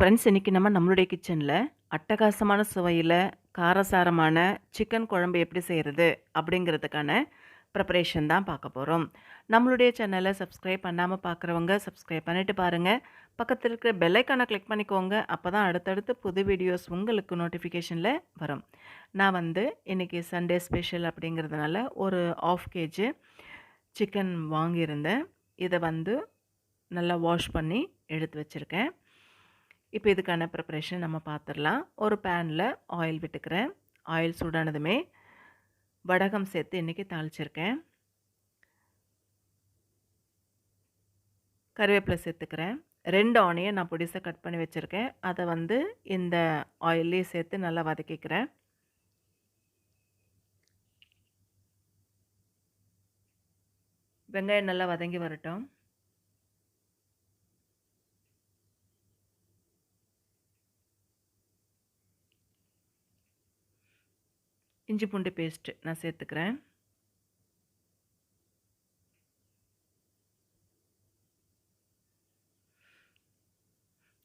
Friends இன்றைக்கி நம்ம நம்மளுடைய கிச்சனில் அட்டகாசமான சுவையில் காரசாரமான சிக்கன் குழம்பு எப்படி செய்கிறது அப்படிங்கிறதுக்கான ப்ரிப்பரேஷன் தான் பார்க்க போகிறோம் நம்மளுடைய சேனலை சப்ஸ்கிரைப் பண்ணாமல் பார்க்குறவங்க சப்ஸ்கிரைப் பண்ணிவிட்டு பாருங்கள் பக்கத்தில் இருக்கிற பெல்லைக்கானை கிளிக் பண்ணிக்கோங்க. அப்போ தான் அடுத்தடுத்து புது வீடியோஸ் உங்களுக்கு நோட்டிஃபிகேஷனில் வரும். நான் வந்து இன்றைக்கி சண்டே ஸ்பெஷல் அப்படிங்கிறதுனால ஒரு ஆஃப் கேஜி சிக்கன் வாங்கியிருந்தேன். இதை வந்து நல்லா வாஷ் பண்ணி எடுத்து வச்சுருக்கேன். இப்போ இதுக்கான ப்ரிப்பரேஷன் நம்ம பார்த்துடலாம் ஒரு பேனில் ஆயில் விட்டுக்கிறேன். ஆயில் சூடானதுமே வடகம் சேர்த்து இன்றைக்கி தாளிச்சிருக்கேன். கருவேப்பிலை சேர்த்துக்கிறேன். ரெண்டு ஆனியை நான் பொடிசாக கட் பண்ணி வச்சுருக்கேன். அதை வந்து இந்த ஆயிலே சேர்த்து நல்லா வதக்கிக்கிறேன். வெங்காயம் நல்லா வதங்கி வரட்டும். இஞ்சி பூண்டு பேஸ்ட்டு நான் சேர்த்துக்கிறேன்.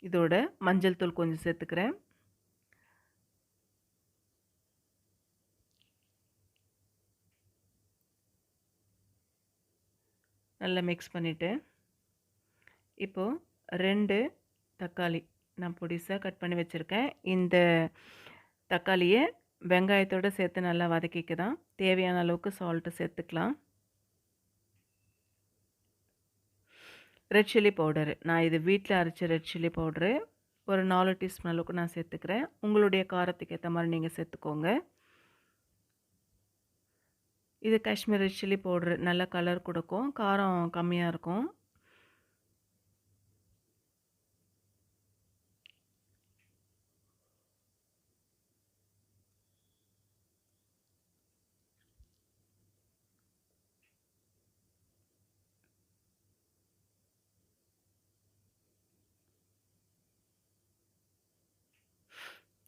இதோட மஞ்சள் தூள் கொஞ்சம் சேர்த்துக்கிறேன். நல்லா மிக்ஸ் பண்ணிவிட்டு இப்போது ரெண்டு தக்காளி நான் பொடிசாக கட் பண்ணி வச்சுருக்கேன். இந்த தக்காளியை வெங்காயத்தோடு சேர்த்து நல்லா வதக்கிக்க தான் தேவையான அளவுக்கு சால்ட்டு சேர்த்துக்கலாம். ரெட் சில்லி பவுடரு நான் இது வீட்டில் அரைச்ச ரெட் சில்லி பவுடரு ஒரு நாலு டீஸ்பூன் அளவுக்கு நான் சேர்த்துக்கிறேன். உங்களுடைய காரத்துக்கு ஏற்ற மாதிரி நீங்கள் சேர்த்துக்கோங்க. இது காஷ்மீர் ரெட் சில்லி பவுடரு நல்ல கலர் கொடுக்கும். காரம் கம்மியாக இருக்கும்.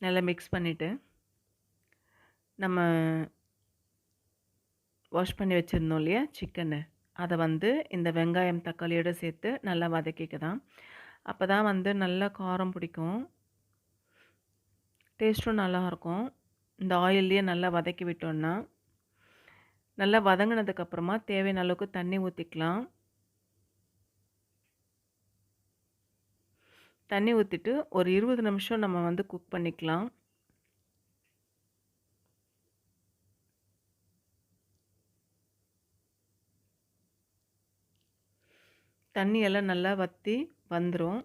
நல்லா மிக்ஸ் பண்ணிவிட்டு நம்ம வாஷ் பண்ணி வச்சுருந்தோம் இல்லையா சிக்கனு அதை வந்து இந்த வெங்காயம் தக்காளியோடு சேர்த்து நல்லா வதக்கிக்க தான். அப்போ தான் வந்து நல்லா காரம் பிடிக்கும். டேஸ்ட்டும் நல்லாயிருக்கும் இந்த ஆயில்லையே நல்லா வதக்கி விட்டோன்னா நல்லா வதங்கினதுக்கப்புறமா தேவையான அளவுக்கு தண்ணி ஊற்றிக்கலாம் தண்ணி ஊற்றிட்டு ஒரு இருபது நிமிஷம் நம்ம வந்து குக் பண்ணிக்கலாம். தண்ணியெல்லாம் நல்லா வற்றி வந்துடும்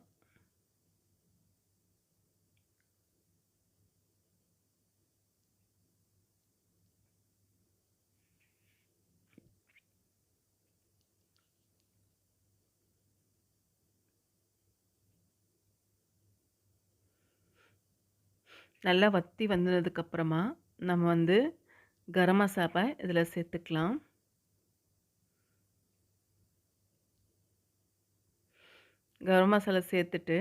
நல்லா வத்தி வந்ததுக்கப்புறமா நம்ம வந்து கரம் மசாலா இதில் சேர்த்துக்கலாம். கரம் மசாலா சேர்த்துட்டு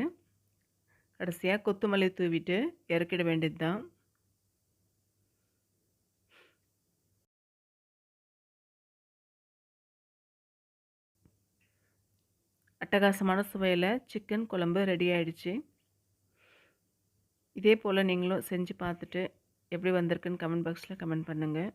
கடைசியாக கொத்தமல்லி தூவிட்டு இறக்கிட வேண்டியது தான் அட்டகாசமான சுவையில் சிக்கன் குழம்பு ரெடி ஆயிடுச்சு. இதே போல் நீங்களும் செஞ்சு பார்த்துட்டு எப்படி வந்திருக்குன்னு கமெண்ட் பாக்ஸில் கமெண்ட் பண்ணுங்கள்